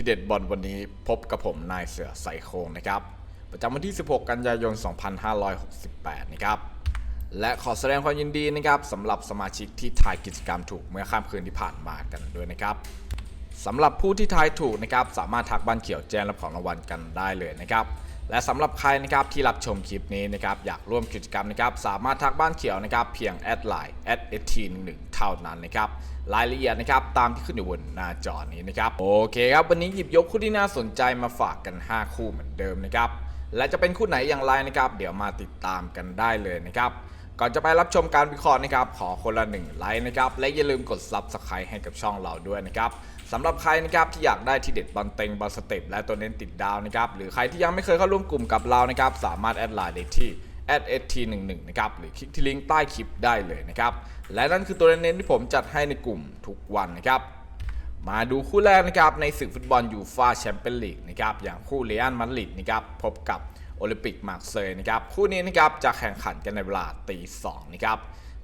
ที่เด็ดบอลวันนี้พบกับผมนายเสือใสโครงนะครับ ประจำวันที่ 16 กันยายน 2568 นะครับ และขอแสดงความยินดีนะครับสำหรับสมาชิกที่ทายกิจกรรมถูกเมื่อข้ามคืนที่ผ่านมากันด้วยนะครับสำหรับผู้ที่ทายถูกนะครับ สามารถทักบ้านเขียวแจ้งรับของรางวัลกันได้เลยนะครับ และสำหรับใครนะครับที่รับชมคลิปนี้นะครับอยากร่วมกิจกรรมนะครับสามารถทักบ้านเขียวนะครับเพียงแอดไลน์แอดเอทีหนึ่งเท่านั้นนะครับรายละเอียดนะครับตามที่ขึ้นอยู่บนหน้าจอนี้นะครับโอเคครับวันนี้หยิบยกคู่ที่น่าสนใจมาฝากกัน 5 คู่เหมือนเดิมนะครับและจะเป็นคู่ไหนอย่างไรนะครับ เดี๋ยวมาติดตามกันได้เลยนะครับ ก่อนจะไปรับชมการวิเคราะห์นะครับ ขอคนละหนึ่งไลค์นะครับ และอย่าลืมกด Subscribe ให้กับช่องเราด้วยนะครับสำหรับใครนะครับที่อยากได้ที่เด็ดบอลเต็งบอลสเต็ปและตัวเน้นติดดาวนะครับหรือใครที่ยังไม่เคยเข้าร่วมกลุ่มกับเรานะครับสามารถแอดไลน์ได้ที่ @st11 นะครับหรือคลิกที่ลิงก์ใต้คลิปได้เลยนะครับและนั่นคือตัวเน้นที่ผมจัดให้ในกลุ่มทุกวันนะครับมาดูคู่แรกนะครับในศึกฟุตบอลยูฟ่าแชมเปี้ยนลีกนะครับอย่างคู่เรอัลมาดริดนะครับพบกับ โอลิมปิกมาร์เซย์นะครับคู่นี้นะครับจะแข่งขันกันในเวลาตีสองนะครับ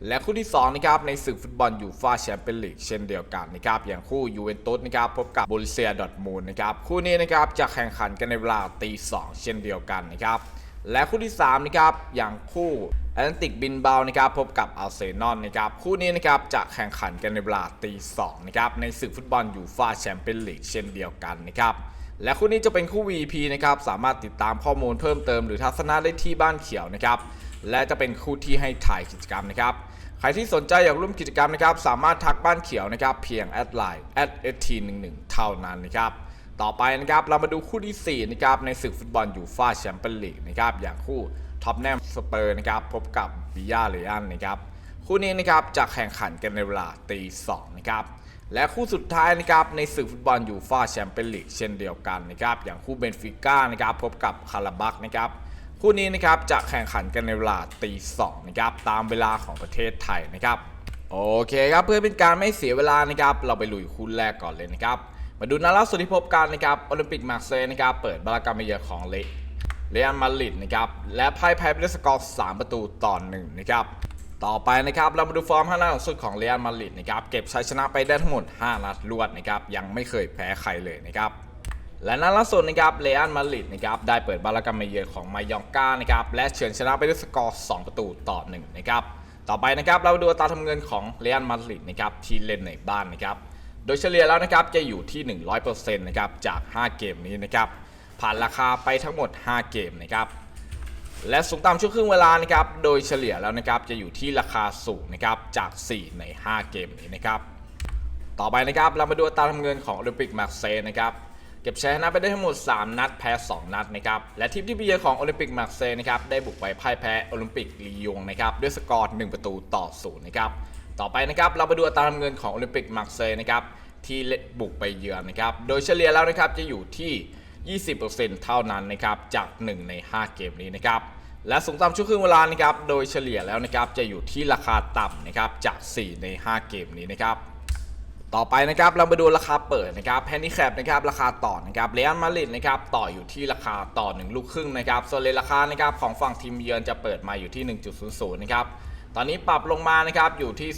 และคู่ที่2นะครับในศึกฟุตบอลยูฟ่าแชมเปี้ยนลีกเช่นเดียวกันนะครับอย่างคู่ยูเวนตุสนะครับพบกับบรุเซียดอร์ทมูลนะครับคู่นี้นะครับจะแข่งขันกันในเวลาตีสองเช่นเดียวกันนะครับและคู่ที่3นะครับอย่างคู่แอตแลนติกบินเบานะครับพบกับอัลเซนอนนะครับคู่นี้นะครับจะแข่งขันกันในเวลาตีสองนะครับในศึกฟุตบอลยูฟ่าแชมเปี้ยนลีกเช่นเดียวกันนะครับ และคู่นี้จะเป็นคู่ VP นะครับสามารถติดตามข้อมูลเพิ่มเติมหรือทัศนะได้ที่บ้านเขียวนะครับและจะเป็นคู่ที่ให้ถ่ายกิจกรรมนะครับใครที่สนใจอยากร่วมกิจกรรมนะครับสามารถทักบ้านเขียวนะครับเพียงแอดไลน์ @st11 เท่านั้นนะครับต่อไปนะครับเรามาดูคู่ที่ 4 นะครับ ในศึกฟุตบอลยูฟ่าแชมเปี้ยนลีกนะครับอย่างคู่ท็อปแนมสเปอร์นะครับพบกับบิยาเรอันนะครับคู่นี้นะครับจะแข่งขันกันในเวลาตีสองนะครับ และคู่สุดท้ายนะครับในศึกฟุตบอลยูฟ่าแชมเปี้ยนลีกเช่นเดียวกันนะครับอย่างคู่เบนฟิก้านะครับพบกับคาราบักนะครับคู่นี้นะครับจะแข่งขันกันในเวลาตีสองนะครับตามเวลาของประเทศไทยนะครับโอเคครับเพื่อเป็นการไม่เสียเวลานะครับเราไปลุยคู่แรกก่อนเลยนะครับมาดูนัดล่าสุดที่พบกันนะครับโอลิมปิกมาร์เซย์นะครับเปิดบาลากาเมียของเลเรอัลมาดริดนะครับและพ่ายแพ้ไปด้วยสกอร์3ประตูต่อหนึ่งนะครับ ต่อไปนะครับเรามาดูฟอร์ม5นัดหลังสุดของเรอัลมาดริดนะครับเก็บชัยชนะไปได้ทั้งหมด 5 นัดรวดนะครับยังไม่เคยแพ้ใครเลยนะครับและนัดล่าสุดนะครับเรอัลมาดริดนะครับได้เปิดบาลากาเมียของมายองกานะครับและเฉือนชนะไปด้วยสกอร์2ประตูต่อ1นะครับต่อไปนะครับเรามาดูตาทำเงินของเรอัลมาดริดนะครับที่เล่นในบ้านนะครับโดยเฉลี่ยแล้วนะครับจะอยู่ที่ 100%นะครับจาก 5 เกมนี้นะครับผ่านราคาไปทั้งหมด 5 เกมนะครับ และสูงต่ำช่วงครึ่งเวลานะครับ โดยเฉลี่ยแล้วนะครับจะอยู่ที่ราคาสูงนะครับจาก 4 ใน 5 เกมนี้นะครับ ต่อไปนะครับเรามาดูตาทำเงินของโอลิมปิกมาร์เซย์นะครับ เก็บชนะไปได้ทั้งหมด 3 นัดแพ้ 2 นัดนะครับ และทีมที่ไปเยือนของโอลิมปิกมาร์เซย์นะครับได้บุกไปพ่ายแพ้โอลิมปิกลียงนะครับด้วยสกอร์ 1 ประตูต่อ 0 นะครับ ต่อไปนะครับเราไปดูตาทำเงินของโอลิมปิกมาร์เซย์นะครับที่บุกไปเยือนนะครับ โดยเฉลี่ยแล้วนะครับจะอยู่ที่ 20%เท่านั้นนะครับจาก 1 ใน 5 เกมนี้นะครับและสูงต่ำช่วงครึ่งเวลานะครับโดยเฉลี่ยแล้วนะครับจะอยู่ที่ราคาต่ำนะครับจาก 4 ใน 5 เกมนี้นะครับต่อไปนะครับเรามาดูราคาเปิดนะครับแพนนี่แคปนะครับราคาต่อนะครับเรอัลมาดริดนะครับต่ออยู่ที่ราคาต่อ 1 ลูกครึ่งนะครับส่วนเลราคานะครับของฝั่งทีมเยือนจะเปิดมาอยู่ที่ 1.00นะครับตอนนี้ปรับลงมานะครับอยู่ที่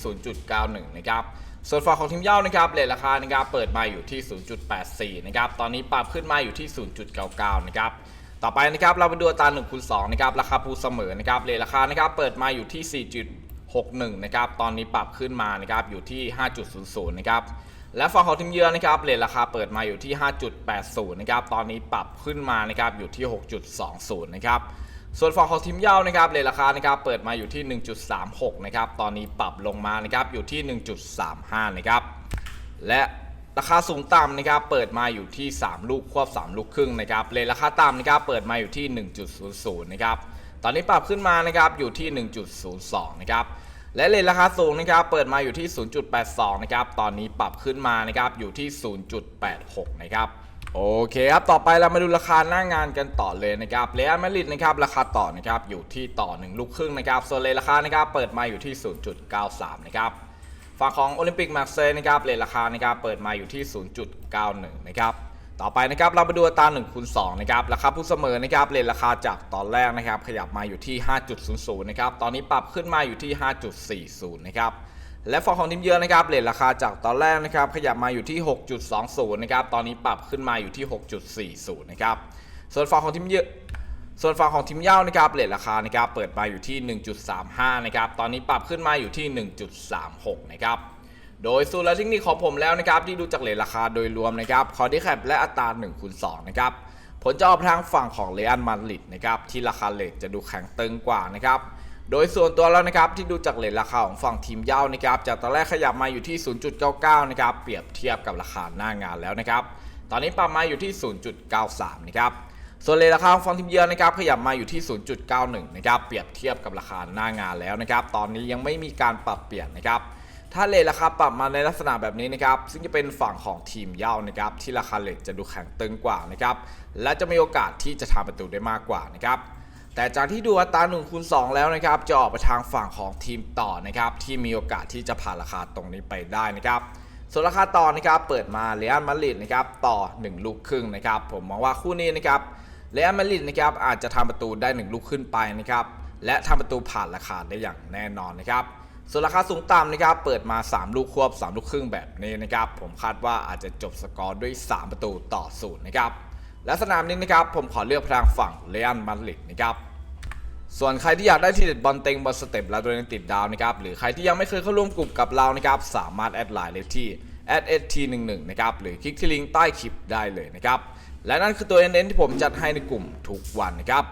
0.91นะครับ ส่วนฝั่งของทีมเย่านะครับเลทราคานะครับเปิดมาอยู่ที่ 0.84 นะครับ ตอนนี้ปรับขึ้นมาอยู่ที่ 0.99 นะครับ ต่อไปนะครับเราไปดูอัตรา1คูณ2นะครับ ราคาภูเสมอนะครับเลทราคานะครับเปิดมาอยู่ที่ 4.61 นะครับ ตอนนี้ปรับขึ้นมานะครับอยู่ที่ 5.00 นะครับ และฝั่งของทีมเยือนนะครับเลทราคาเปิดมาอยู่ที่ 5.80 นะครับ ตอนนี้ปรับขึ้นมานะครับอยู่ที่ 6.20 นะครับ ส่วนฝั่งของทีมเย่านะครับเลทราคานะครับเปิดมาอยู่ที่ 1.36 นะครับตอนนี้ปรับลงมานะครับอยู่ที่ 1.35 นะครับและราคาสูงต่ำนะครับเปิดมาอยู่ที่ 3 ลูกควบ 3 ลูกครึ่งนะครับเลทราคาต่ำนะครับเปิดมาอยู่ที่ 1.00 นะครับตอนนี้ปรับขึ้นมานะครับอยู่ที่ 1.02 นะครับและเลทราคาสูงนะครับเปิดมาอยู่ที่ 0.82 นะครับตอนนี้ปรับขึ้นมานะครับอยู่ที่ 0.86 นะครับ โอเคครับ ต่อไปเรามาดูราคาหน้างานกันต่อเลยนะครับเรอัลมาดริดนะครับราคาต่อนะครับอยู่ที่ต่อ 1 ลูกครึ่งนะครับส่วนเลทราคานะครับเปิดมาอยู่ที่ 0.93 นะครับฝั่งของโอลิมปิกมาร์เซย์นะครับเลทราคานะครับเปิดมาอยู่ที่ 0.91 นะครับต่อไปนะครับเราไปดูอัตา1คูณ2นะครับราคาผู้เสมอนะครับเลทราคาจากตอนแรกนะครับขยับมาอยู่ที่ 5.00 นะครับตอนนี้ปรับขึ้นมาอยู่ที่ 5.40 นะครับ และฝั่งของทีมเยือนนะครับเลทราคาจากตอนแรกนะครับขยับมาอยู่ที่ 6.20 นะครับตอนนี้ปรับขึ้นมาอยู่ที่ 6.40 นะครับส่วนฝั่งของทีมเยือนส่วนฝั่งของทีมเย้านะครับเลทราคานะครับเปิดมาอยู่ที่ 1.35 นะครับ ตอนนี้ปรับขึ้นมาอยู่ที่ 1.36 นะครับ โดยสูตรและเทคนิคของผมแล้วนะครับ ที่ดูจากเลทราคาโดยรวมนะครับคอร์ดิแคปและอัตรา1คูณ2นะครับ ผลจะออกทางฝั่งของเรอัลมาดริดนะครับ ที่ราคาเลทจะดูแข็งตึงกว่านะครับ โดยส่วนตัวแล้วนะครับที่ดูจากเลทราคาของฝั่งทีมเย้านะครับจากตอนแรกขยับมาอยู่ที่ 0.99 นะครับเปรียบเทียบกับราคาหน้างานแล้วนะครับตอนนี้ปรับมาอยู่ที่ 0.93 นะครับส่วนเลทราคาของฝั่งทีมเยือนนะครับขยับมาอยู่ที่ 0.91 นะครับเปรียบเทียบกับราคาหน้างานแล้วนะครับตอนนี้ยังไม่มีการปรับเปลี่ยนนะครับถ้าเลทราคาปรับมาในลักษณะแบบนี้นะครับซึ่งจะเป็นฝั่งของทีมเย่านะครับที่ราคาเลทจะดูแข็งตึงกว่านะครับและจะมีโอกาสที่จะทำประตูได้มากกว่านะครับ แต่จากที่ดูอัตรา1คูณ2แล้วนะครับ จะออกไปทางฝั่งของทีมต่อนะครับ ที่มีโอกาสที่จะผ่านราคาตรงนี้ไปได้นะครับส่วนราคาต่อนะครับ เปิดมาเรอัลมาดริดนะครับต่อ 1 ลูกครึ่งนะครับ ผมมองว่าคู่นี้นะครับเรอัลมาดริดนะครับอาจจะทำประตูได้ 1 ลูกขึ้นไปนะครับและทำประตูผ่านราคาได้อย่างแน่นอนนะครับส่วนราคาสูงต่ำนะครับ เปิดมา 3 ลูกควบ 3 ลูกครึ่งแบบนี้นะครับ ผมคาดว่าอาจจะจบสกอร์ด้วย 3 ประตูต่อศูนย์นะครับและสนามนี้นะครับผมขอเลือกทางฝั่งเรอัลมาดริดนะครับ ส่วนใครที่อยากได้ทีเด็ดบอลเต็งบอลสเต็ปและตัวเองติดดาวนะครับหรือใครที่ยังไม่เคยเข้าร่วมกลุ่มกับเรานะครับสามารถแอดไลน์เลยที่ @st11 นะครับหรือคลิกที่ลิงก์ใต้คลิปได้เลยนะครับและนั่นคือตัวเน้นที่ผมจัดให้ในกลุ่มทุกวันนะครับ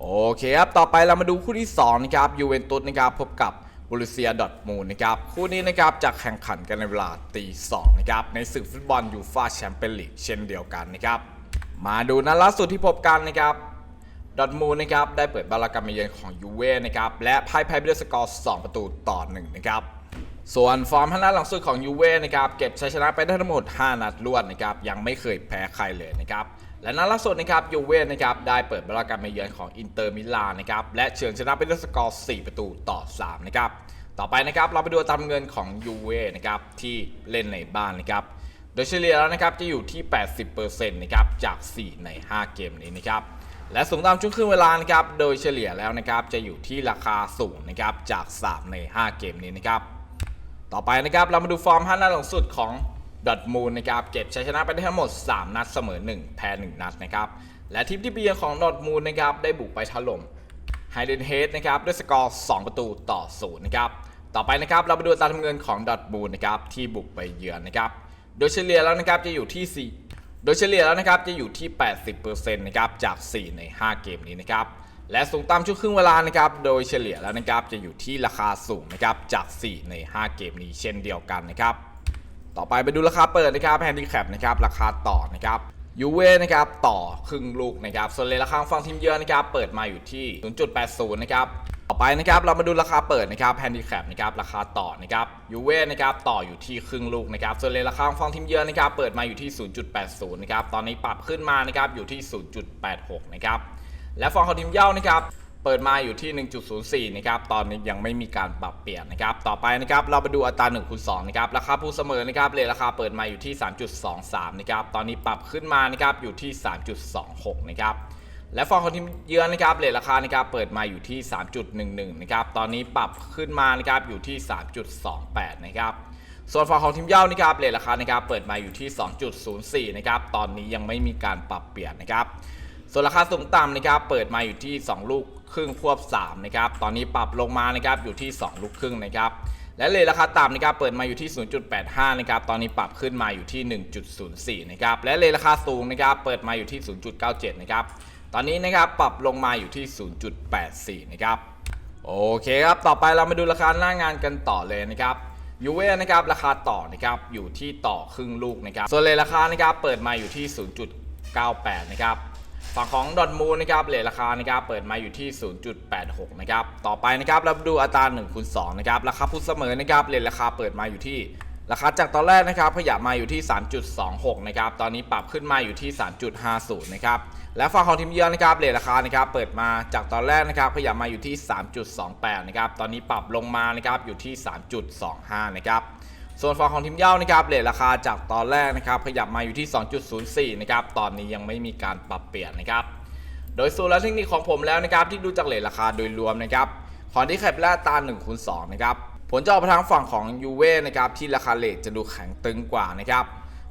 โอเคครับต่อไปเรามาดูคู่ที่2นะครับยูเวนตุสนะครับพบกับบูรุเซียดอทมูลนะครับคู่นี้นะครับจะแข่งขันกันในเวลาตี2นะครับในศึกฟุตบอลยูฟ่าแชมเปี้ยนลีกเช่นเดียวกันนะครับมาดูนัดล่าสุดที่พบกันนะครับ ดอทมูนะครับได้เปิดบาลากรรมเยือนของยูเว่นะครับและพ่ายแพ้ไปด้วยสกอร์ 2 ประตูต่อ 1 นะครับส่วนฟอร์มพนัดหลังสุดของยูเว่นะครับเก็บชัยชนะไปได้ทั้งหมด 5 นัดรวดนะครับยังไม่เคยแพ้ใครเลยนะครับและนัดล่าสุดนะครับยูเว่นะครับได้เปิดบาลากรรมเยือนของอินเตอร์มิลานนะครับและเฉือนชนะไปด้วยสกอร์ 4 ประตูต่อ 3 นะครับต่อไปนะครับเราไปดูตามเงินของยูเว่นะครับที่เล่นในบ้านนะครับโดยเฉลี่ยแล้วนะครับจะอยู่ที่ 80%นะครับจาก 4 ใน 5 เกมนี้นะครับ และสูงตามช่วงครึ่งเวลานะครับโดยเฉลี่ยแล้วนะครับจะอยู่ที่ราคาสูงนะครับจาก3ใน 5 เกมนี้นะครับต่อไปนะครับเรามาดูฟอร์ม5นัดหลังสุดของดอทมูลนะครับเก็บชัยชนะไปได้ทั้งหมด 3 นัดเสมอ 1 แพ้ 1 นัดนะครับและทีมที่เบียของดอทมูลนะครับได้บุกไปถล่มไฮเดนเฮดนะครับด้วยสกอร์ 2 ประตูต่อ0นะครับต่อไปนะครับเราไปดูตามเงินของดอทมูลนะครับที่บุกไปเยือนนะครับโดยเฉลี่ยแล้วนะครับจะอยู่ที่4 โดยเฉลี่ยแล้วนะครับจะอยู่ที่ 80%นะครับจาก 4 ใน 5 เกมนี้นะครับและสูงตามช่วงครึ่งเวลานะครับ โดยเฉลี่ยแล้วนะครับจะอยู่ที่ราคาสูงนะครับจาก 4 ใน 5 เกมนี้เช่นเดียวกันนะครับต่อไปไปดูราคาเปิดนะครับแฮนดิแคปนะครับราคาต่อนะครับยูเว่นะครับต่อครึ่งลูกนะครับส่วนเลราคาของฝั่งทีมเยือนนะครับเปิดมาอยู่ที่ 0.80 นะครับ ต่อไปนะครับเรามาดูราคาเปิดนะครับแฮนดิแคปนะครับราคาต่อนะครับยูเว่นะครับต่ออยู่ที่ครึ่งลูกนะครับส่วนเลราคาของฝั่งทีมเยือนนะครับเปิดมาอยู่ที่ 0.80นะครับตอนนี้ปรับขึ้นมานะครับอยู่ที่ 0.86นะครับและฝั่งของทีมเย้านะครับเปิดมาอยู่ที่ 1.04 นะครับ ตอนนี้ยังไม่มีการปรับเปลี่ยนนะครับ ต่อไปนะครับ เราไปดูอัตรา1คูณ2นะครับ ราคาผู้เสมอนะครับเลราคาเปิดมาอยู่ที่ 3.23 นะครับ ตอนนี้ปรับขึ้นมานะครับ อยู่ที่ 3.26 นะครับ และฝั่งของทีมเยือนนะครับเลทราคานะครับเปิดมาอยู่ที่ 3.11 นะครับ ตอนนี้ปรับขึ้นมานะครับอยู่ที่ 3.28 นะครับ ส่วนฝั่งของทีมเย้านะครับเลทราคานะครับเปิดมาอยู่ที่ 2.04 นะครับ ตอนนี้ยังไม่มีการปรับเปลี่ยนนะครับ ส่วนราคาสูงต่ำนะครับเปิดมาอยู่ที่ 2 ลูกครึ่งควบ 3 นะครับ ตอนนี้ปรับลงมานะครับอยู่ที่ 2 ลูกครึ่งนะครับ และเลทราคาต่ำนะครับเปิดมาอยู่ที่ 0.85 นะครับ ตอนนี้ปรับขึ้นมาอยู่ที่ 1.04 นะครับ และเลทราคาสูงนะครับเปิดมาอยู่ที่ 0.97 นะครับ ตอนนี้นะครับปรับลงมาอยู่ที่ 0.84 นะครับ โอเคครับ ต่อไปเรามาดูราคาหน้างานกันต่อเลยนะครับยูเว่นะครับราคาต่อนะครับอยู่ที่ต่อครึ่งลูกนะครับส่วนเลทราคานะครับเปิดมาอยู่ที่ 0.98 นะครับฝั่งของดอทมูลนะครับเลทราคานะครับเปิดมาอยู่ที่ 0.86 นะครับต่อไปนะครับเราดูอัตรา1คูณ2นะครับราคาพุทธเสมอนะครับเลทราคาเปิดมาอยู่ที่ ราคาจากตอนแรกนะครับขยับมาอยู่ที่ 3.26 นะครับ ตอนนี้ปรับขึ้นมาอยู่ที่ 3.50 นะครับ และฝั่งของทีมเยือนนะครับเลทราคานะครับ เปิดมาจากตอนแรกนะครับขยับมาอยู่ที่ 3.28 นะครับ ตอนนี้ปรับลงมานะครับอยู่ที่ 3.25 นะครับส่วนฝั่งของทีมเย้านะครับเลทราคาจากตอนแรกนะครับขยับมาอยู่ที่ 2.04 นะครับ ตอนนี้ยังไม่มีการปรับเปลี่ยนนะครับ โดยสูตรและเทคนิคของผมแล้วนะครับที่ดูจากเลทราคาโดยรวมนะครับขอที่แคปและตา1คูณ2นะครับ ผลจะออกไปทางฝั่งของยูเว่นะครับที่ราคาเลทจะดูแข็งตึงกว่านะครับ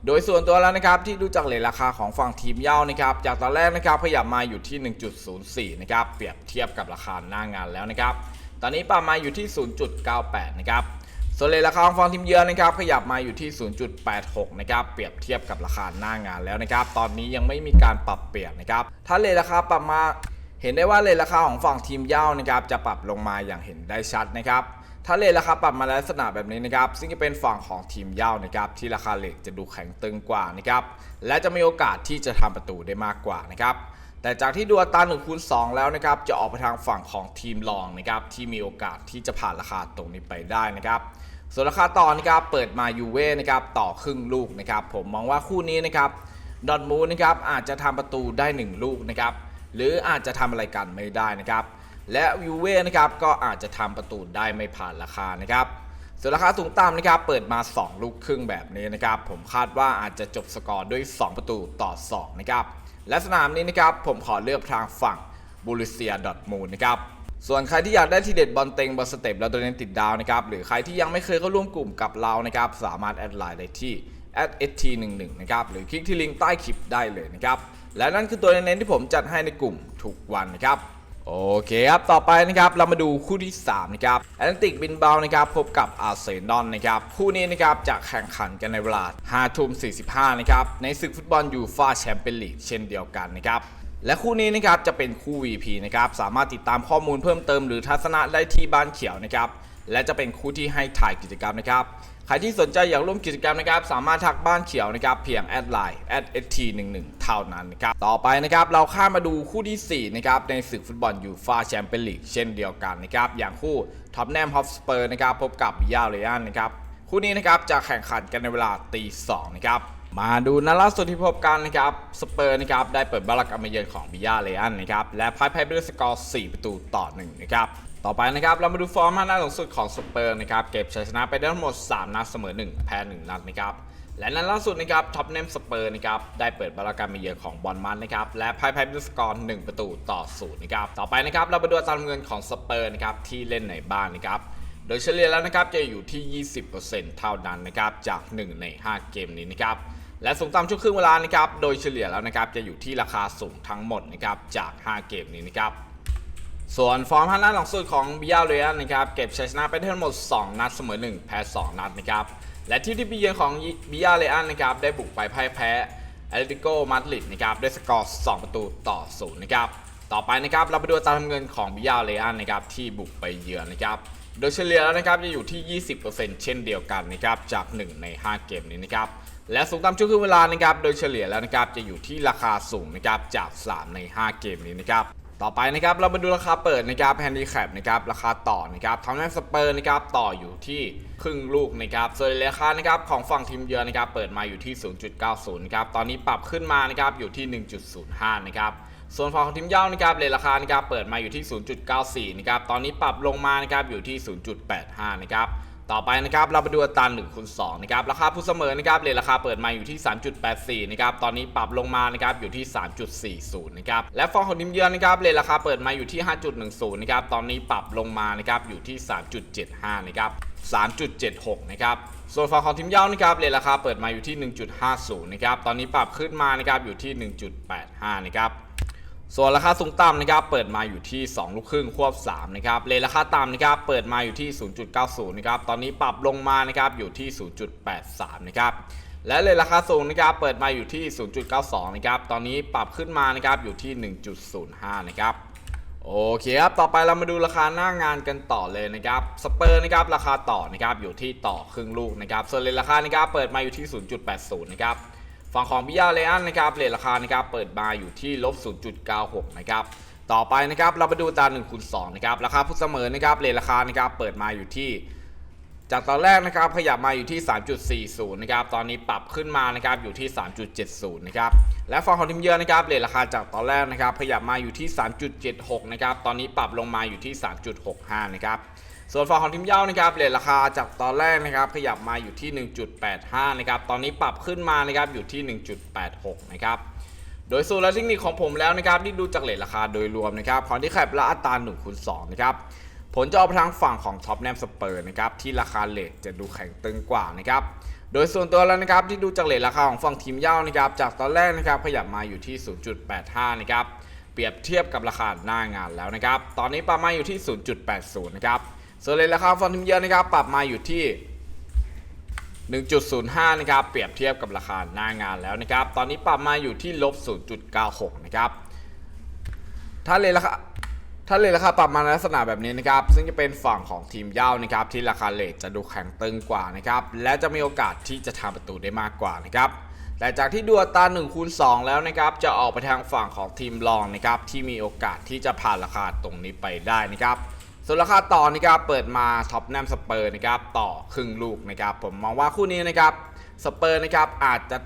โดยส่วนตัวแล้วนะครับที่ดูจากเลทราคาของฝั่งทีมเย่านะครับจากตอนแรกนะครับขยับมาอยู่ที่ 1.04 นะครับเปรียบเทียบกับราคาหน้างานแล้วนะครับตอนนี้ปรับมาอยู่ที่ 0.98 นะครับส่วนเลทราคาของฝั่งทีมเยือนนะครับขยับมาอยู่ที่ 0.86 นะครับเปรียบเทียบกับราคาหน้างานแล้วนะครับตอนนี้ยังไม่มีการปรับเปลี่ยนนะครับถ้าเลทราคาปรับมาเห็นได้ว่าเลทราคาของฝั่งทีมเย่านะครับจะปรับลงมาอย่างเห็นได้ชัดนะครับ ถ้าเลทราคาปรับมาในลักษณะแบบนี้นะครับ ซึ่งจะเป็นฝั่งของทีมเย่านะครับ ที่ราคาเลทจะดูแข็งตึงกว่านะครับ และจะมีโอกาสที่จะทำประตูได้มากกว่านะครับ แต่จากที่ดูอัตรา1คูณ2แล้วนะครับ จะออกไปทางฝั่งของทีมรองนะครับ ที่มีโอกาสที่จะผ่านราคาตรงนี้ไปได้นะครับส่วนราคาต่อนะครับเปิดมายูเว่นะครับต่อครึ่งลูกนะครับผมมองว่าคู่นี้นะครับดอทมูลนะครับอาจจะทำประตูได้ 1 ลูกนะครับหรืออาจจะทำอะไรกันไม่ได้นะครับ และยูเว่นะครับก็อาจจะทำประตูได้ไม่ผ่านราคานะครับส่วนราคาสูงต่ำนะครับเปิดมา 2 ลูกครึ่งแบบนี้นะครับผมคาดว่าอาจจะจบสกอร์ด้วย 2 ประตูต่อ 2 นะครับ และสนามนี้นะครับผมขอเลือกทางฝั่งบูริเซียดอทมูลนะครับส่วนใครที่อยากได้ทีเด็ดบอลเต็งบอลสเต็ปแล้วตัวเน้นติดดาวนะครับหรือใครที่ยังไม่เคยเข้าร่วมกลุ่มกับเรานะครับสามารถแอดไลน์ได้ที่ @st11 นะครับหรือคลิกที่ลิงก์ใต้คลิปได้เลยนะครับและนั่นคือตัวเน้นที่ผมจัดให้ในกลุ่มทุกวันนะครับ โอเคครับ ต่อไปนะครับเรามาดูคู่ที่ 3 นะครับแอตเลนติกบินเบานะครับพบกับอาร์เซนอลนะครับคู่นี้นะครับจะแข่งขันกันในเวลา5ทุ่ม45นะครับในศึกฟุตบอลยูฟ่าแชมเปี้ยนลีกเช่นเดียวกันนะครับและคู่นี้นะครับจะเป็นคู่ VP นะครับสามารถติดตามข้อมูลเพิ่มเติมหรือทัศนะได้ที่บ้านเขียวนะครับและจะเป็นคู่ที่ให้ถ่ายกิจกรรมนะครับ รที่สนใจอยากร่วมกิจกรรมนะครับสามารถทักบ้านเขียวนะครับเพียงแอดไลน์ @st11 เท่านั้นนะครับต่อไปนะครับเราข้ามมาดูคู่ที่4นะครับในศึกฟุตบอลยูฟ่าแชมเปี้ยนลีกเช่นเดียวกันนะครับอย่างคู่ท็อปแนมฮอปสเปอร์นะครับพบกับบิยาเรอันนะครับคู่นี้นะครับจะแข่งขันกันในเวลาตีสองนะครับมาดูนัดล่าสุดที่พบกันนะครับสเปอร์นะครับได้เปิดบ้านรับกามาเยือนของบิยาเรอันนะครับและพ่ายแพ้ด้วยสกอร์ 4 ประตูต่อ 1 นะครับ ต่อไปนะครับเรามาดูฟอร์มห้านัดหลังสุดของสเปอร์นะครับเก็บชัยชนะไปได้ทั้งหมด 3 นัดเสมอ 1 แพ้ 1 นัดนะครับและนัดล่าสุดนะครับท็อปเนมสเปอร์นะครับได้เปิดบาราการมาเยือนของบอลมันนะครับและพ่ายแพ้ด้วยสกอร์1ประตูต่อ0นะครับต่อไปนะครับเราไปดูอัตราเงินของสเปอร์นะครับที่เล่นในบ้านนะครับโดยเฉลี่ยแล้วนะครับจะอยู่ที่ 20%เท่านั้นนะครับจาก 1 ใน 5 เกมนี้นะครับและสูงต่ำช่วงครึ่งเวลานะครับโดยเฉลี่ยแล้วนะครับจะอยู่ที่ราคาสูงทั้งหมดนะครับจาก 5 เกมนี้นะครับ ส่วนฟอร์มห้านัดหลังสุดของบิยาเรียนนะครับเก็บชัยชนะไปทั้งหมด 2 นัดเสมอ 1 แพ้ 2 นัดนะครับและที่ที่ปีเยือนของบิยาเรียนนะครับได้บุกไปพ่ายแพ้แอตเลติโกมาดริดนะครับด้วยสกอร์ 2 ประตูต่อ 0 นะครับต่อไปนะครับเราไปดูอัตราทำเงินของบิยาเรียนนะครับที่บุกไปเยือนนะครับโดยเฉลี่ยแล้วนะครับจะอยู่ที่ 20%เช่นเดียวกันนะครับจาก 1 ใน 5 เกมนี้นะครับและสูงต่ำช่วงครึ่งเวลานะครับโดยเฉลี่ยแล้วนะครับจะอยู่ที่ราคาสูงนะครับจาก 3 ใน 5 เกมนี้นะครับ ต่อไปนะครับเรามาดูราคาเปิดนะครับแฮนดี้แคปนะครับราคาต่อนะครับทางด้สเปอร์นะครับต่ออยู่ที่ครึ่งลูกนะครับส่วนราคานะครับของฝั่งทีมเยือนนะครับเปิดมาอยู่ที่ 0.90นะครับตอนนี้ปรับขึ้นมานะครับอยู่ที่ 1.05นะครับส่วนฝั่งของทีมเย้านะครับเลทราคานะครับเปิดมาอยู่ที่ 0.94นะครับตอนนี้ปรับลงมานะครับอยู่ที่ 0.85นะครับ ต่อไปนะครับเราไปดูอัตรา1คูณ2นะครับราคาผู้เสมอนะครับเรทราคาเปิดมาอยู่ที่ 3.84นะครับตอนนี้ปรับลงมานะครับอยู่ที่ 3.40นะครับและฟองของทีมเยือนนะครับเรทราคาเปิดมาอยู่ที่ 5.10นะครับตอนนี้ปรับลงมานะครับอยู่ที่ 3.75นะครับ3.76 นะครับ ส่วนฝั่งของทีมเย้านะครับเรทราคาเปิดมาอยู่ที่ 1.50 นะครับ ตอนนี้ปรับขึ้นมานะครับอยู่ที่ 1.85 นะครับ ส่วนราคาสูงต่ำนะครับเปิดมาอยู่ที่ 2 ลูกครึ่งควบ3นะครับเลทราคาต่ำนะครับเปิดมาอยู่ที่ 0.90นะครับตอนนี้ปรับลงมานะครับอยู่ที่ 0.83นะครับและเลทราคาสูงนะครับเปิดมาอยู่ที่ 0.92นะครับตอนนี้ปรับขึ้นมานะครับอยู่ที่ 1.05นะครับโอเคครับต่อไปเรามาดูราคาหน้างานกันต่อเลยนะครับสเปอร์นะครับราคาต่อนะครับอยู่ที่ต่อครึ่งลูกนะครับส่วนเลทราคานะครับเปิดมาอยู่ที่ 0.80นะครับ ฝั่งของบิยาเลอันนะครับเรทราคานะครับเปิดมาอยู่ที่ลบ 0.96 นะครับต่อไปนะครับเราไปดูตา1คูณ2นะครับราคาผู้เสมอนะครับเรทราคานะครับเปิดมาอยู่ที่ จากตอนแรกนะครับขยับมาอยู่ที่ 3.40 นะครับตอนนี้ปรับขึ้นมานะครับอยู่ที่ 3.70 นะครับและฝั่งของทีมเยือนนะครับเรทราคาจากตอนแรกนะครับขยับมาอยู่ที่ 3.76 นะครับตอนนี้ปรับลงมาอยู่ที่ 3.65 นะครับ ส่วนฝั่งของทีมเย้านะครับเรทราคาจากตอนแรกนะครับขยับมาอยู่ที่ 1.85 นะครับ ตอนนี้ปรับขึ้นมานะครับอยู่ที่ 1.86 นะครับ โดยสูตรและเทคนิคของผมแล้วนะครับที่ดูจากเรทราคาโดยรวมนะครับพอที่แคปและอัตรา1คูณ2นะครับ ผลจะออกทางฝั่งของท็อปแนมสเปอร์นะครับที่ราคาเลทจะดูแข็งตึงกว่านะครับโดยส่วนตัวแล้วนะครับที่ดูจากเลทราคาของฝั่งทีมเย่านะครับจากตอนแรกนะครับขยับมาอยู่ที่ 0.85 นะครับเปรียบเทียบกับราคาหน้างานแล้วนะครับ ตอนนี้ปรับมาอยู่ที่ 0.80 นะครับ ส่วนเลทราคาฝั่งทีมเยือนนะครับ ปรับมาอยู่ที่ 1.05 นะครับ เปรียบเทียบกับราคาหน้างานแล้วนะครับ ตอนนี้ปรับมาอยู่ที่ลบ 0.96 นะครับ ถ้าเลทราคาถ้าเลทราคาปรับมาในลักษณะแบบนี้นะครับ ซึ่งจะเป็นฝั่งของทีมเย่านะครับ ที่ราคาเลทจะดูแข็งตึงกว่านะครับ และจะมีโอกาสที่จะทำประตูได้มากกว่านะครับแต่จากที่ดูอัตรา1คูณ2แล้วนะครับ จะออกไปทางฝั่งของทีมรองนะครับ ที่มีโอกาสที่จะผ่านราคาตรงนี้ไปได้นะครับ ส่วนราคาต่อนะครับเปิดมาท็อปแนมสเปอร์นะครับต่อครึ่งลูกนะครับผมมองว่าคู่นี้นะครับสเปอร์นะครับอาจจะ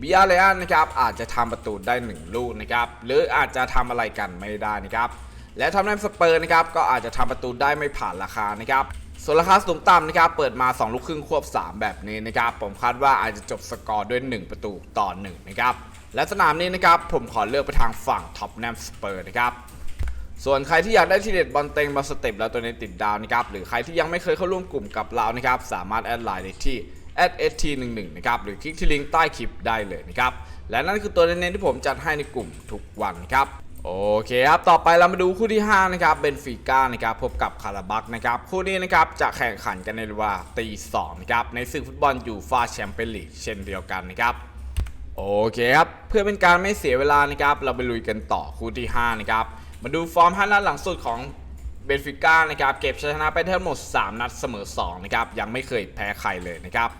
บิอาเรอันนะครับอาจจะทำประตูได้ 1 ลูกนะครับหรืออาจจะทำอะไรกันไม่ได้นะครับและทำแนมสเปอร์นะครับก็อาจจะทำประตูได้ไม่ผ่านราคานะครับส่วนราคาสูงต่ำนะครับเปิดมา 2 ลูกครึ่งควบ 3 แบบนี้นะครับผมคาดว่าอาจจะจบสกอร์ด้วย 1 ประตูต่อ 1 นะครับและสนามนี้นะครับผมขอเลือกไปทางฝั่งท็อปแนมสเปอร์นะครับ ส่วนใครที่อยากได้ทีเด็ดบอลเต็งบอลสเต็ปแล้วตัวนี้ติดดาวนะครับหรือใครที่ยังไม่เคยเข้าร่วมกลุ่มกับเรานะครับสามารถแอดไลน์ได้ที่ @st11 นะครับหรือคลิกที่ลิงก์ใต้คลิปได้เลยนะครับและนั่นคือตัวเน้นๆที่ผมจัดให้ในกลุ่มทุกวันครับโอเคครับ ต่อไปเรามาดูคู่ที่ 5 นะครับเบนฟิก้านะครับ พบกับคาราบักนะครับ คู่นี้นะครับ จะแข่งขันกันในเวลาตี2นะครับ ในศึกฟุตบอลยูฟาแชมเปี้ยนลีกเช่นเดียวกันนะครับ โอเคครับ เพื่อเป็นการไม่เสียเวลานะครับ เราไปลุยกันต่อคู่ที่ 5 นะครับ มาดูฟอร์ม5นัดหลังสุดของเบนฟิก้านะครับเก็บชัยชนะไปทั้งหมด 3 นัดเสมอ2นะครับยังไม่เคยแพ้ใครเลยนะครับ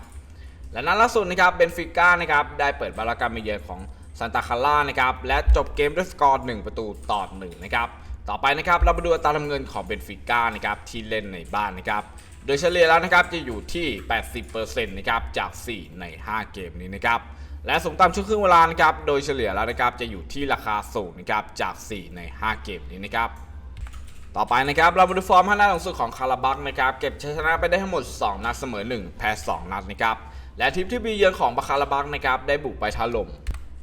และนัดล่าสุดนะครับเบนฟิก้านะครับได้เปิดบาลาการมาเยือนของซันตาคาร่านะครับและจบเกมด้วยสกอร์1ประตูต่อ1นะครับต่อไปนะครับเรามาดูอัตราทำเงินของเบนฟิก้านะครับที่เล่นในบ้านนะครับโดยเฉลี่ยแล้วนะครับจะอยู่ที่ 80%นะครับจาก 4 ใน 5 เกมนี้นะครับ และสูงต่ำช่วงครึ่งเวลานะครับโดยเฉลี่ยแล้วนะครับจะอยู่ที่ราคาสูงนะครับจาก 4 ใน 5 เกมนี้นะครับต่อไปนะครับเรามาดูฟอร์ม5นัดหลังสุดของคาราบักนะครับเก็บชัยชนะไปได้ทั้งหมด 2 นัดเสมอ 1 แพ้ 2 นัดนะครับและทีมที่บีเยือนของบาคาราบักนะครับได้บุกไปถล่ม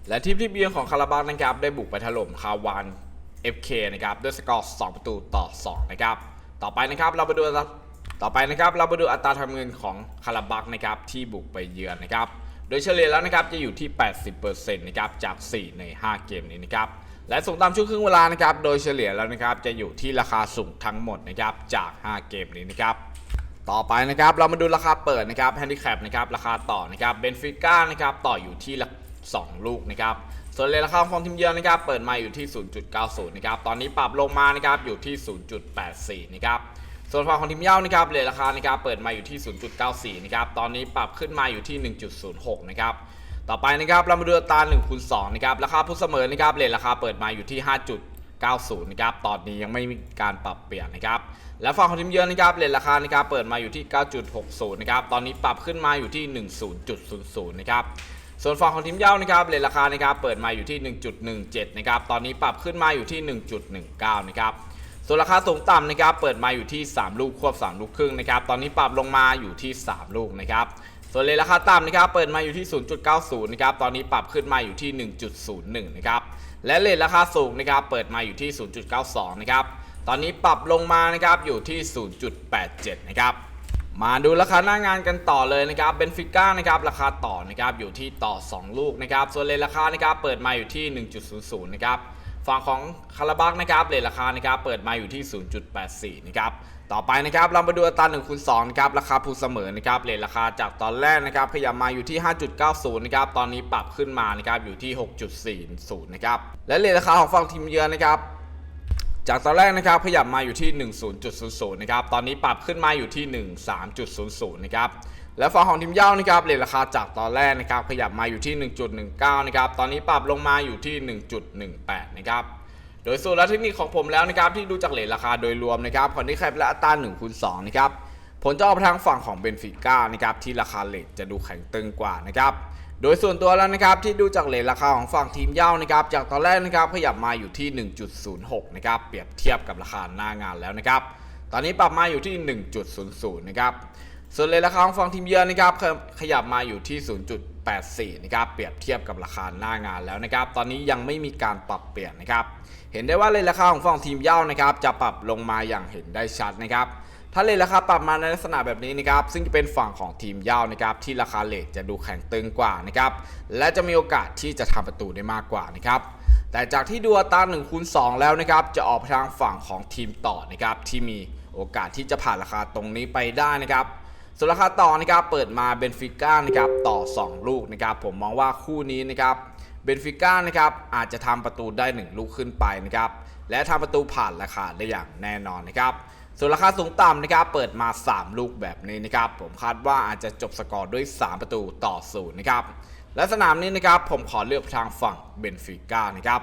และทีมที่บีเยือนของคาราบักนะครับได้บุกไปถล่มคาวาน FK นะครับด้วยสกอร์ 2 ประตูต่อ 2 นะครับ ต่อไปนะครับเรามาดูต่อไปนะครับเรามาดูอัตราทำเงินของคาราบักนะครับที่บุกไปเยือนนะครับ โดยเฉลี่ยแล้วนะครับจะอยู่ที่ 80%นะครับจาก 4 ใน 5 เกมนี้นะครับและสูงตามช่วงครึ่งเวลานะครับโดยเฉลี่ยแล้วนะครับจะอยู่ที่ราคาสูงทั้งหมดนะครับจาก 5 เกมนี้นะครับต่อไปนะครับเรามาดูราคาเปิดนะครับแฮนดิแคปนะครับราคาต่อนะครับเบนฟิก้านะครับต่ออยู่ที่ละ2ลูกนะครับส่วนเลราคาของทีมเยือนนะครับเปิดมาอยู่ที่ 0.90 นะครับตอนนี้ปรับลงมานะครับอยู่ที่ 0.84 นะครับ ส่วนฝั่งของทีมเย่านะครับเลทราคานะครับเปิดมาอยู่ที่ 0.94 นะครับ ตอนนี้ปรับขึ้นมาอยู่ที่ 1.06 นะครับ ต่อไปนะครับเรามาดูอัตา1คูณ2นะครับ ราคาผู้เสมอนะครับเลทราคาเปิดมาอยู่ที่ 5.90 นะครับ ตอนนี้ยังไม่มีการปรับเปลี่ยนนะครับ และฝั่งของทีมเยือนนะครับเลทราคานะครับเปิดมาอยู่ที่ 9.60 นะครับ ตอนนี้ปรับขึ้นมาอยู่ที่ 10.00 นะครับ ส่วนฝั่งของทีมเย่านะครับเลทราคานะครับเปิดมาอยู่ที่ 1.17 นะครับ ตอนนี้ปรับขึ้นมาอยู่ที่ 1.19 นะครับ ส่วนราคาสูงต่ำนะครับเปิดมาอยู่ที่ 3 ลูกควบ 3 ลูกครึ่งนะครับตอนนี้ปรับลงมาอยู่ที่ 3 ลูกนะครับส่วนเลทราคาต่ำนะครับเปิดมาอยู่ที่ 0.90 นะครับตอนนี้ปรับขึ้นมาอยู่ที่ 1.01 นะครับและเลทราคาสูงนะครับเปิดมาอยู่ที่ 0.92 นะครับตอนนี้ปรับลงมานะครับอยู่ที่ 0.87 นะครับมาดูราคาหน้างานกันต่อเลยนะครับเบนฟิก้านะครับราคาต่อนะครับอยู่ที่ต่อ 2 ลูกนะครับส่วนเลทราคานะครับเปิดมาอยู่ที่ 1.00 นะครับ ฝั่งของคาราบักนะครับเลทราคานะครับเปิดมาอยู่ที่ 0.84 นะครับ ต่อไปนะครับเรามาดูอัตรา1คูณ2นะครับราคาผู้เสมอนะครับเรทราคาจากตอนแรกนะครับขยับมาอยู่ที่ 5.90 นะครับตอนนี้ปรับขึ้นมานะครับอยู่ที่ 6.40 นะครับและเรทราคาของฝั่งทีมเยือนนะครับจากตอนแรกนะครับขยับมาอยู่ที่ 10.00 นะครับตอนนี้ปรับขึ้นมาอยู่ที่ 13.00 นะครับ และฝั่งของทีมเย่านะครับเรทราคาจากตอนแรกนะครับขยับมาอยู่ที่ 1.19 นะครับ ตอนนี้ปรับลงมาอยู่ที่ 1.18 นะครับ โดยสูตรและเทคนิคของผมแล้วนะครับที่ดูจากเลทราคาโดยรวมนะครับคอนที่แคปและอัตรา1คูณ2นะครับผลจะออกไปทางฝั่งของเบนฟิก้านะครับที่ราคาเลทจะดูแข็งตึงกว่านะครับโดยส่วนตัวแล้วนะครับที่ดูจากเลทราคาของฝั่งทีมเย่านะครับจากตอนแรกนะครับขยับมาอยู่ที่ 1.06 นะครับเปรียบเทียบกับราคาหน้างานแล้วนะครับตอนนี้ปรับมาอยู่ที่ 1.00 นะครับ ส่วนเลยราคาของฝั่งทีมเยือนนะครับขขยับมาอยู่ที่ 0.84 นะครับ เปรียบเทียบกับราคาหน้างานแล้วนะครับ ตอนนี้ยังไม่มีการปรับเปลี่ยนนะครับ เห็นได้ว่าเลยราคาของฝั่งทีมเย่านะครับ จะปรับลงมาอย่างเห็นได้ชัดนะครับ ถ้าเลทราคาปรับมาในลักษณะแบบนี้นะครับ ซึ่งจะเป็นฝั่งของทีมเย่านะครับ ที่ราคาเลทจะดูแข็งตึงกว่านะครับ และจะมีโอกาสที่จะทำประตูได้มากกว่านะครับแต่จากที่ดูอัตรา1คูณ2แล้วนะครับ จะออกทางฝั่งของทีมต่อนะครับ ที่มีโอกาสที่จะผ่านราคาตรงนี้ไปได้นะครับ ส่วนราคาต่อนะครับเปิดมาเบนฟิก้านะครับต่อ 2 ลูกนะครับผมมองว่าคู่นี้นะครับเบนฟิก้านะครับอาจจะทำประตูได้ 1 ลูกขึ้นไปนะครับและทำประตูผ่านราคาได้อย่างแน่นอนนะครับส่วนราคาสูงต่ำนะครับเปิดมา 3 ลูกแบบนี้นะครับผมคาดว่าอาจจะจบสกอร์ด้วย 3 ประตูต่อศูนย์นะครับและสนามนี้นะครับผมขอเลือกทางฝั่งเบนฟิก้านะครับ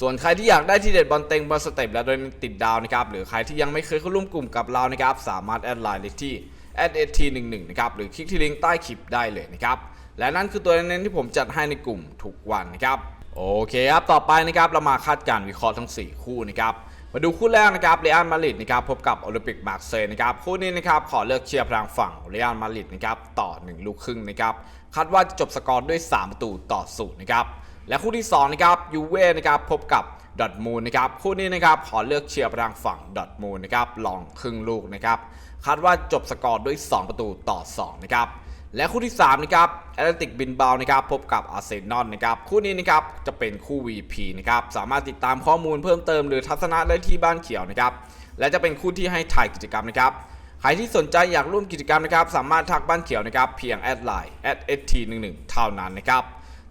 ส่วนใครที่อยากได้ที่เด็ดบอลเต็งบอลสเต็ปและโดยติดดาวนะครับหรือใครที่ยังไม่เคยเข้าร่วมกลุ่มกับเรานะครับสามารถแอดไลน์เลขที่ @st11 นะครับหรือคลิกที่ลิงก์ใต้คลิปได้เลยนะครับและนั่นคือตัวเน้นที่ผมจัดให้ในกลุ่มทุกวันนะครับโอเคครับ ต่อไปนะครับเรามาคาดการวิเคราะห์ทั้ง 4 คู่นะครับมาดูคู่แรกนะครับเรอัลมาดริดนะครับพบกับโอลิมปิกมาร์เซย์นะครับคู่นี้นะครับขอเลือกเชียร์พลังฝั่งเรอัลมาดริดนะครับต่อ 1 ลูกครึ่งนะครับคาดว่าจะจบสกอร์ด้วย 3 ประตูต่อศูนย์นะครับและคู่ที่2นะครับยูเว่นะครับพบกับดอทมูลนะครับคู่นี้นะครับขอเลือกเชียร์พลังฝั่งดอทมูลนะครับลองครึ่งลูกนะครับ คาดว่าจบสกอร์ด้วย 2 ประตูต่อ 2 นะครับ และคู่ที่ 3 นะครับแอตเลติกบินบาลนะครับพบกับอาร์เซนอลนะครับ คู่นี้นะครับจะเป็นคู่ VP นะครับ สามารถติดตามข้อมูลเพิ่มเติมหรือทัศนะได้ที่บ้านเขียวนะครับ และจะเป็นคู่ที่ให้ถ่ายกิจกรรมนะครับใครที่สนใจอยากร่วมกิจกรรมนะครับ สามารถทักบ้านเขียวนะครับ เพียงแอดไลน์ @st11 เท่านั้นนะครับ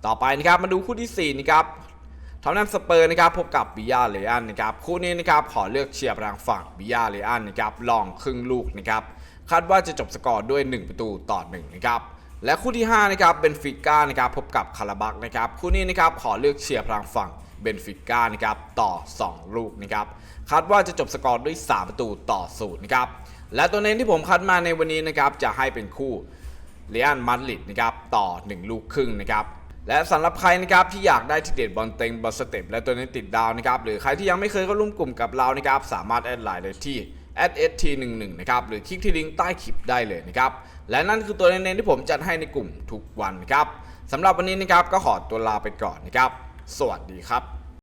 ต่อไปนะครับมาดูคู่ที่4นะครับ ทอมแนมสเปอร์นะครับพบกับบิยาเลอันนะครับคู่นี้นะครับขอเลือกเชียร์พลังฝั่งบิยาเลอันนะครับลองครึ่งลูกนะครับคาดว่าจะจบสกอร์ด้วย 1 ประตูต่อ1นะครับและคู่ที่5นะครับเบนฟิก้านะครับพบกับคาราบักนะครับคู่นี้นะครับขอเลือกเชียร์พลังฝั่งเบนฟิก้านะครับต่อ 2 ลูกนะครับคาดว่าจะจบสกอร์ด้วย 3 ประตูต่อศูนย์นะครับและตัวเน้นที่ผมคัดมาในวันนี้นะครับจะให้เป็นคู่เรอัลมาดริดนะครับต่อ 1 ลูกครึ่งนะครับ และสำหรับใครนะครับที่อยากได้ทีเด็ดบอลเต็งบอลสเต็ปและตัวนี้ติดดาวนะครับหรือใครที่ยังไม่เคยเข้าร่วมกลุ่มกับเรานะครับสามารถแอดไลน์เลยที่ @st11 นะครับหรือคลิกที่ลิงก์ใต้คลิปได้เลยนะครับและนั่นคือตัวเน้นๆที่ผมจัดให้ในกลุ่มทุกวันนะครับสำหรับวันนี้นะครับก็ขอตัวลาไปก่อนนะครับ สวัสดีครับ